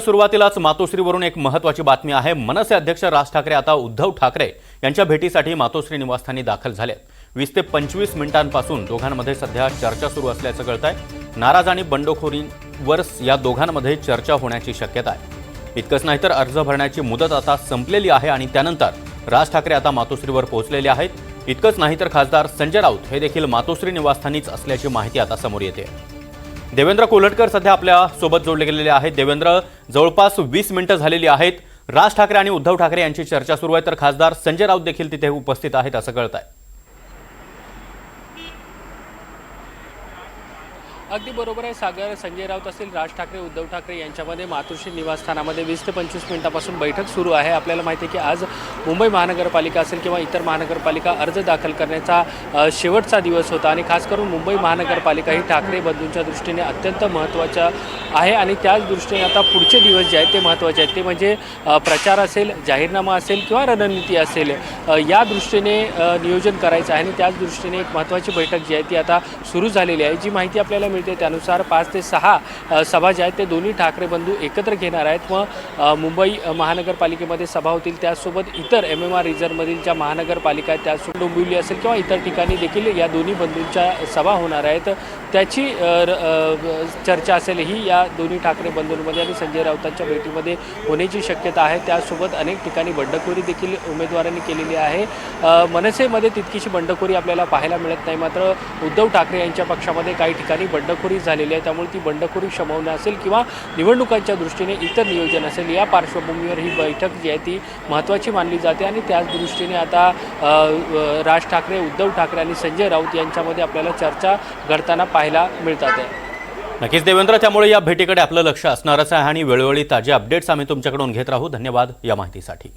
सुरुवातीलाच मातोश्रीवरून एक महत्वाची बातमी आहे. मनसे अध्यक्ष राज ठाकरे आता उद्धव ठाकरे यांच्या भेटीसाठी मातोश्री निवासस्थानी दाखल झाले वीस ते पंचवीस मिनिटांपासून दोघांमध्ये सध्या चर्चा सुरू असल्याचं कळत आहे नाराज आणि बंडखोरींवर या दोघांमध्ये चर्चा होण्याची शक्यता आहे. इतकंच नाही तर अर्ज भरण्याची मुदत आता संपलेली आहे आणि त्यानंतर राज ठाकरे आता मातोश्रीवर पोहोचलेले आहेत. इतकंच नाही तर खासदार संजय राऊत हे देखील मातोश्री निवासस्थानीच असल्याची माहिती आता समोर येते. देवेंद्र कोल्हटकर सध्या आपल्यासोबत जोडले गेलेले आहेत. देवेंद्र जवळपास वीस मिनिटं झालेली आहेत. राज ठाकरे आणि उद्धव ठाकरे यांची चर्चा सुरू आहे तर खासदार संजय राऊत देखील तिथे उपस्थित आहेत असं कळत आहे अगदी बरोबर आहे. सागर संजय राऊत असतील राज ठाकरे उद्धव ठाकरे यांच्यामध्ये मातोश्री निवासस्थानामध्ये वीस ते पंचवीस मिनिटापासून बैठक सुरू आहे. आपल्याला माहिती आहे की आज मुंबई महानगरपालिका असेल किंवा इतर महानगरपालिका अर्ज दाखल करण्याचा शेवटचा दिवस होता. आणि खास करून मुंबई महानगरपालिका ही ठाकरे बंधूंच्या दृष्टीने अत्यंत महत्त्वाच्या आहे आणि त्याच दृष्टीने आता पुढचे दिवस जे आहेत ते महत्त्वाचे आहेत. ते म्हणजे प्रचार असेल जाहीरनामा असेल किंवा रणनीती असेल या दृष्टीने नियोजन करायचं आहे आणि त्याच दृष्टीने एक महत्त्वाची बैठक जी आहे ती आता सुरू झालेली आहे. जी माहिती आपल्याला मिळते त्यानुसार पाच ते सहा सभा ज्या आहेत ते दोन्ही ठाकरे बंधू एकत्र घेणार आहेत व मुंबई महानगरपालिकेमध्ये सभा होतील. त्याचसोबत इतर एम एम आर रिझर्वमधील ज्या महानगरपालिका आहेत त्यासोबत डोंबिवली असेल किंवा इतर ठिकाणी देखील या दोन्ही बंधूंच्या सभा होणार आहेत. त्याची र- चर्चा असेल. ही या दोन्ही ठाकरे बंधूंमध्ये आणि संजय राऊतांच्या भेटीमध्ये होण्याची शक्यता आहे. त्यासोबत अनेक ठिकाणी बंडखोरी देखील उमेदवारांनी केलेली आहे. मनसेमध्ये तितकीशी बंडखोरी आपल्याला पाहायला मिळत नाही. मात्र उद्धव ठाकरे यांच्या पक्षामध्ये काही ठिकाणी बंडखोरी झालेली आहे. त्यामुळे ती बंडखोरी शमवणं असेल किंवा निवडणुकांच्या दृष्टीने इतर नियोजन असेल या पार्श्वभूमीवर ही बैठक जी आहे ती महत्त्वाची मानली जाते आणि त्याच दृष्टीने आता राज ठाकरे उद्धव ठाकरे आणि संजय राऊत यांच्यामध्ये आपल्याला चर्चा घडताना पाहायला मिळतात. आहे नक्कीच देवेंद्र त्यामुळे या भेटीकडे आपलं लक्ष असणारच आहे आणि वेळोवेळी ताजे अपडेट्स आम्ही तुमच्याकडून घेत राहू. धन्यवाद या माहितीसाठी.